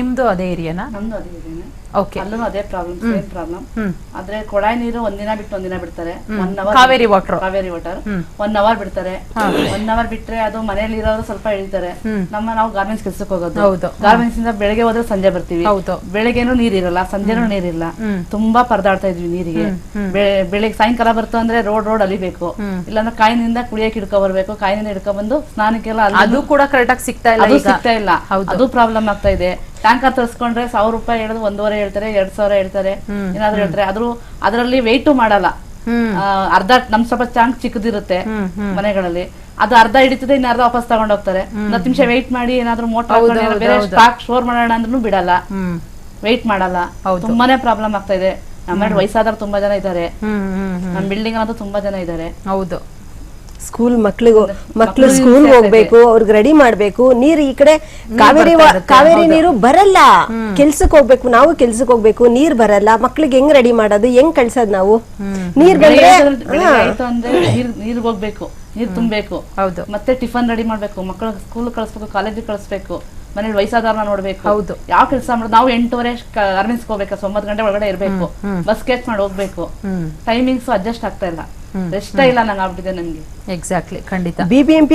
ನಿಮ್ದು ಅದೇ ಏರಿಯಾನಾ? ನಮ್ದು ಅದೇ ಇದೇನೆ ಓಕೆ ಅಲ್ಲೂ ಅದೇ ಪ್ರಾಬ್ಲಮ್ ಸೇಮ್ ಪ್ರಾಬ್ಲಮ್ ಆದ್ರೆ ಕೊಳಾಯಿ ನೀರು ಒಂದಿನ ಬಿಟ್ಟು ಒಂದಿನ ಬಿಡ್ತಾರೆ. One hour Kaveri water Kaveri water. One hour ಬಿಡ್ತಾರೆ. ಒನ್ ಅವರ್ ಬಿಟ್ರೆ ಅದು ಮನೆಯಲ್ಲಿ ಇರೋರು ಸ್ವಲ್ಪ ಇಳಿತಾರೆ ನಮ್ಮ ನಾವು ಗಾರ್ಮೆಂಟ್ಸ್ ಕೆಲಸಕ್ಕೆ ಹೋಗೋದು. ಹೌದು. ಗಾರ್ಮೆಂಟ್ಸ್ ಇಂದ ಬೆಳಗ್ಗೆ ಹೋದ್ರೆ ಸಂಜೆ ಬರ್ತೀವಿ. ಹೌದು. ಬೆಳಗ್ಗೆನೂ ನೀರಿರಲ್ಲ ಸಂಜೆನೂ ನೀರಿಲ್ಲ ತುಂಬಾ ಪರದಾಡ್ತಾ ಇದ್ವಿ ನೀರಿಗೆ. ಬೆಳಿಗ್ಗೆ ಸಾಯಂಕಾಲ ಬರ್ತು ಅಂದ್ರೆ ರೋಡ್ ರೋಡ್ ಅಲಿಬೇಕು. ಇಲ್ಲಾಂದ್ರೆ ಕಾಯಿನಿಂದ ಕುಡಿಯಕ್ಕೆ ಹಿಡ್ಕೊ ಬರ್ಬೇಕು. ಕಾಯಿನಿಂದ ಹಿಡ್ಕೊ ಬಂದು ಸ್ನಾನಕ್ಕೆಲ್ಲ ಅದು ಕೂಡ ಕರೆಕ್ಟ್ ಆಗಿ ಸಿಗ್ತಾ ಇಲ್ಲ ಸಿಗ್ತಾ ಇಲ್ಲ. ಅದು ಪ್ರಾಬ್ಲಮ್ ಆಗ್ತಾ ಇದೆ. ಟ್ಯಾಂಕರ್ ತರಿಸ್ಕೊಂಡ್ರೆ ಸಾವಿರ ರೂಪಾಯಿ ಹೇಳಿದ್ರು ಒಂದೂವರೆ ಹೇಳ್ತಾರೆ ಎರಡ್ ಸಾವಿರ ಹೇಳ್ತಾರೆ. ಏನಾದ್ರು ಹೇಳ್ತಾರೆ. ಆದ್ರೂ ಅದರಲ್ಲಿ ವೆಯ್ಟು ಮಾಡಲ್ಲ. ಅರ್ಧ ನಮ್ ಸ್ವಲ್ಪ ಚಾಂಕ್ ಚಿಕ್ಕದಿರುತ್ತೆ ಮನೆಗಳಲ್ಲಿ. ಅದು ಅರ್ಧ ಹಿಡಿತದೆ ಇನ್ನ ಅರ್ಧ ವಾಪಸ್ ತಗೊಂಡ್ ಹೋಗ್ತಾರೆ. ಹತ್ತು ನಿಮಿಷ ವೆಯ್ಟ್ ಮಾಡಿ ಏನಾದ್ರು ಮೋಟರ್ ಬೇರೆ. ಸ್ಟಾಕ್ ಸ್ಟೋರ್ ಮಾಡೋಣ ಅಂದ್ರೂ ಬಿಡಲ್ಲ. ವೆಯ್ಟ್ ಮಾಡಲ್ಲ. ತುಂಬಾನೇ ಪ್ರಾಬ್ಲಮ್ ಆಗ್ತಾ ಇದೆ. ನಮ್ಮ ವಯಸ್ಸಾದವ್ರು ತುಂಬಾ ಜನ ಇದ್ದಾರೆ. ನಮ್ಮ ಬಿಲ್ಡಿಂಗ್ ಅಂತೂ ತುಂಬಾ ಜನ ಇದ್ದಾರೆ. ಹೌದು. ಸ್ಕೂಲ್ ಮಕ್ಳಿಗೂ ಮಕ್ಳು ಸ್ಕೂಲ್ ಹೋಗ್ಬೇಕು ಅವ್ರಿಗೆ ರೆಡಿ ಮಾಡ್ಬೇಕು. ನೀರು ಈ ಕಡೆ ಕಾವೇರಿ ಕಾವೇರಿ ನೀರು ಬರಲ್ಲ. ಕೆಲ್ಸಕ್ಕೆ ಹೋಗ್ಬೇಕು ನಾವು ಕೆಲ್ಸಕ್ಕೆ ಹೋಗ್ಬೇಕು ನೀರ್ ಬರಲ್ಲ. ಮಕ್ಳಿಗೆ ಹೆಂಗ್ ರೆಡಿ ಮಾಡೋದು? ಹೆಂಗ್ ಕಳ್ಸೋದ್ ನಾವು? ನೀರ್ ಬಂದ್ರೆ ನೀರ್ ಹೋಗ್ಬೇಕು ನೀರ್ ತುಂಬಬೇಕು. ಹೌದು. ಮತ್ತೆ ಟಿಫನ್ ರೆಡಿ ಮಾಡ್ಬೇಕು. ಮಕ್ಳು ಸ್ಕೂಲ್ ಕಳಿಸ್ಬೇಕು ಕಾಲೇಜಿಗೆ ಕಳಿಸ್ಬೇಕು. ಮನೇಲಿ ವಯಸ್ಸಾದವ್ರನ್ನ ನೋಡ್ಬೇಕು. ಹೌದು. ಯಾವ ಕೆಲಸ ಮಾಡೋದು? ನಾವು ಎಂಟೂವರೆ ಅರ್ಮಿಸ್ಕೋಬೇಕು ಒಂಬತ್ತು ಗಂಟೆ ಒಳಗಡೆ ಇರ್ಬೇಕು. ಬಸ್ ಕ್ಯಾಚ್ ಮಾಡಿ ಹೋಗ್ಬೇಕು. ಟೈಮಿಂಗ್ಸ್ ಅಡ್ಜಸ್ಟ್ ಆಗ್ತಾ ಇಲ್ಲ. ರೆಸ್ಟ್ ಇಲ್ಲ ನಂಗೆ ಆಗ್ಬಿಟ್ಟಿದೆ ನನಗೆ ಎಕ್ಸಾಕ್ಟ್ಲಿ ಖಂಡಿತ. ಬಿಬಿಎಂಪಿ